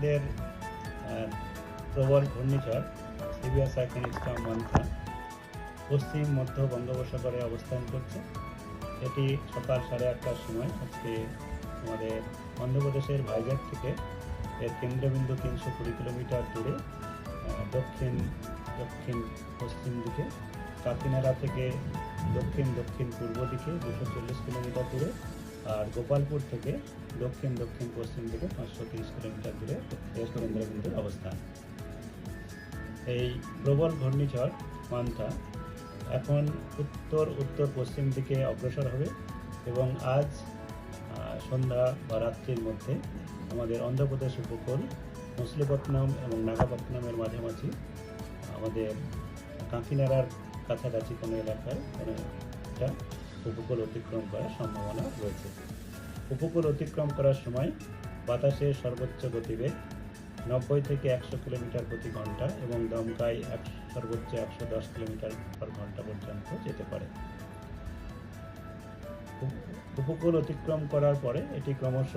আমাদের প্রবল ঘূর্ণিঝড় সিভিয়ার সাইক্লোনিক স্টর্ম মান্থা পশ্চিম মধ্য বঙ্গোপসাগরে অবস্থান করছে। এটি সকাল সাড়ে আটটার সময় আজকে আমাদের অন্ধ্রপ্রদেশের ভাইজাগ থেকে এর কেন্দ্রবিন্দু তিনশো কুড়ি কিলোমিটার দূরে দক্ষিণ দক্ষিণ, পশ্চিম দিকে, কাকিনাড়া থেকে দক্ষিণ দক্ষিণ পূর্ব দিকে দুশো চল্লিশ কিলোমিটার দূরে আর গোপালপুর থেকে দক্ষিণ দক্ষিণ, পশ্চিম দিকে পাঁচশো তিরিশ কিলোমিটার দূরে। এই প্রবল ঘূর্ণিঝড় মান্থা এখন উত্তর উত্তর, পশ্চিম দিকে অগ্রসর হবে এবং আজ সন্ধ্যা বা রাত্রির মধ্যে আমাদের অন্ধ্রপ্রদেশ উপকূল মুসলিপত্তনম এবং নাগাপত্তনমের মাঝামাঝি, আমাদের কাঁকিনাড়ার কাছাকাছি কোনো এলাকায় কোনো একটা উপকূল অতিক্রম করার সম্ভাবনা রয়েছে। উপকূল অতিক্রম করার সময় বাতাসের সর্বোচ্চ গতিবেগ নব্বই থেকে একশো কিলোমিটার প্রতি ঘণ্টা এবং দমকায় এক, সর্বোচ্চ একশো দশ কিলোমিটার পার ঘণ্টা পর্যন্ত যেতে পারে। উপকূল অতিক্রম করার পরে এটি ক্রমশ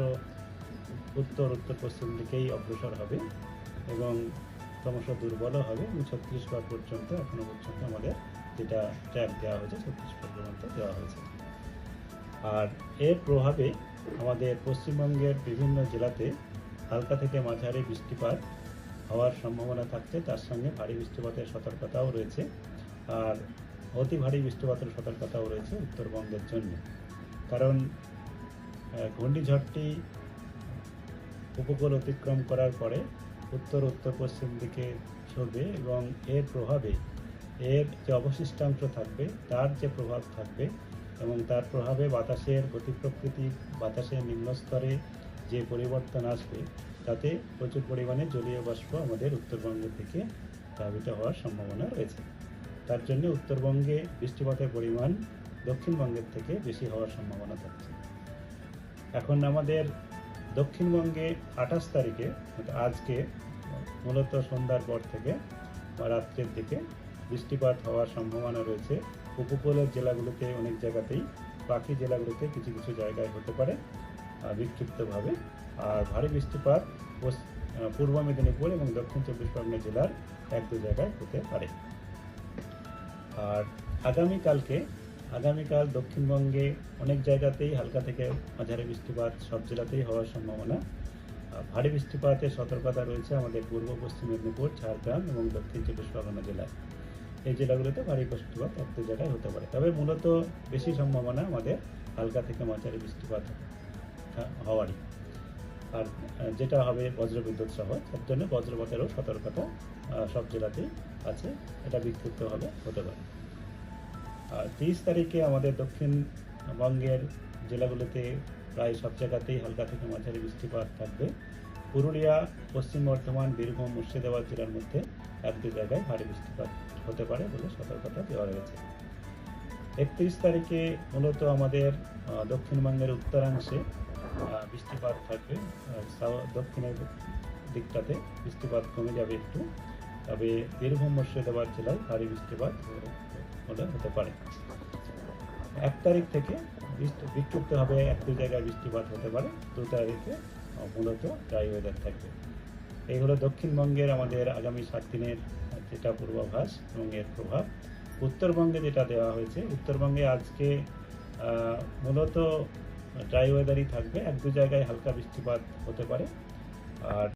উত্তর উত্তর পশ্চিম দিকেই অগ্রসর হবে এবং ক্রমশ দুর্বলও হবে এবং ছত্তিশগড় পর্যন্ত, এখনও পর্যন্ত আমাদের যেটা ট্র্যাক দেওয়া হয়েছে, ছত্তিশগড় পর্যন্ত দেওয়া হয়েছে। আর এর প্রভাবে আমাদের পশ্চিমবঙ্গের বিভিন্ন জেলাতে হালকা থেকে মাঝারি বৃষ্টিপাত হওয়ার সম্ভাবনা থাকছে, তার সঙ্গে ভারী বৃষ্টিপাতের সতর্কতাও রয়েছে আর অতি ভারী বৃষ্টিপাতের সতর্কতাও রয়েছে উত্তরবঙ্গের জন্য। কারণ ঘূর্ণিঝড়টি উপকূল অতিক্রম করার পরে উত্তর উত্তর পশ্চিম দিকে সরবে এবং এর প্রভাবে এর যে অবশিষ্টাংশ থাকবে, তার যে প্রভাব থাকবে এবং তার প্রভাবে বাতাসের গতি প্রকৃতি বাতাসের নিম্নস্তরে যে পরিবর্তন আসবে, তাতে প্রচুর পরিমাণে জলীয় বাষ্প আমাদের উত্তরবঙ্গ থেকে প্লাবিত হওয়ার সম্ভাবনা রয়েছে। তার জন্য উত্তরবঙ্গে বৃষ্টিপাতের পরিমাণ দক্ষিণবঙ্গের থেকে বেশি হওয়ার সম্ভাবনা থাকছে। এখন আমাদের দক্ষিণবঙ্গে আঠাশ তারিখে আজকে, মূলত সন্ধ্যার পর থেকে বা রাত্রের দিকে বৃষ্টিপাত হওয়ার সম্ভাবনা রয়েছে। উপকূলের জেলাগুলোতে অনেক জায়গাতেই, বাকি জেলাগুলোতে কিছু কিছু জায়গায় হতে পারে। বিক্ষিপ্তভাবে। আর ভারী বৃষ্টিপাত পূর্ব মেদিনীপুর এবং দক্ষিণ চব্বিশ পরগনা জেলার এক দু জায়গায় হতে পারে। আর আগামীকালকে, আগামীকাল দক্ষিণবঙ্গে অনেক জায়গাতেই হালকা থেকে মাঝারি বৃষ্টিপাত সব জেলাতেই হওয়ার সম্ভাবনা। ভারী বৃষ্টিপাতের সতর্কতা রয়েছে আমাদের পূর্ব, পশ্চিম মেদিনীপুর, ঝাড়গ্রাম এবং দক্ষিণ চব্বিশ পরগনা জেলায়। এই জেলাগুলোতে ভারী বৃষ্টিপাত এক দু জায়গায় হতে পারে। তবে মূলত বেশি সম্ভাবনা আমাদের হালকা থেকে মাঝারি বৃষ্টিপাত হা- হওয়ারই। আর যেটা হবে বজ্রবিদ্যুৎ সহ, তার জন্য বজ্রপাতেরও সতর্কতা সব জেলাতেই আছে। এটা বিক্ষিপ্তভাবে হতে পারে। আর তিরিশ তারিখে আমাদের দক্ষিণবঙ্গের জেলাগুলোতে প্রায় সব জায়গাতেই হালকা থেকে মাঝারি বৃষ্টিপাত থাকবে। পুরুলিয়া, পশ্চিম বর্ধমান, বীরভূম, মুর্শিদাবাদ জেলার মধ্যে এক দু জায়গায় ভারী বৃষ্টিপাত হতে পারে বলে সতর্কতা দেওয়া রয়েছে। একত্রিশ তারিখে মূলত আমাদের দক্ষিণবঙ্গের উত্তরাংশে বৃষ্টিপাত থাকবে। দক্ষিণের দিকটাতে বৃষ্টিপাত কমে যাবে একটু। তবে বীরভূম মুর্শিদাবাদ জেলায় ভারী বৃষ্টিপাত হতে পারে। এক তারিখ থেকে বিক্ষিপ্তভাবে এক দু জায়গায় বৃষ্টিপাত হতে পারে। দু তারিখে মূলত ড্রাই ওয়েদার থাকবে। এই হলো দক্ষিণবঙ্গের আমাদের আগামী সাত দিনের যেটা পূর্বাভাস এবং এর প্রভাব। উত্তরবঙ্গে যেটা দেওয়া হয়েছে, উত্তরবঙ্গে আজকে মূলত ড্রাই ওয়েদারই থাকবে। এক দু জায়গায় হালকা বৃষ্টিপাত হতে পারে। আর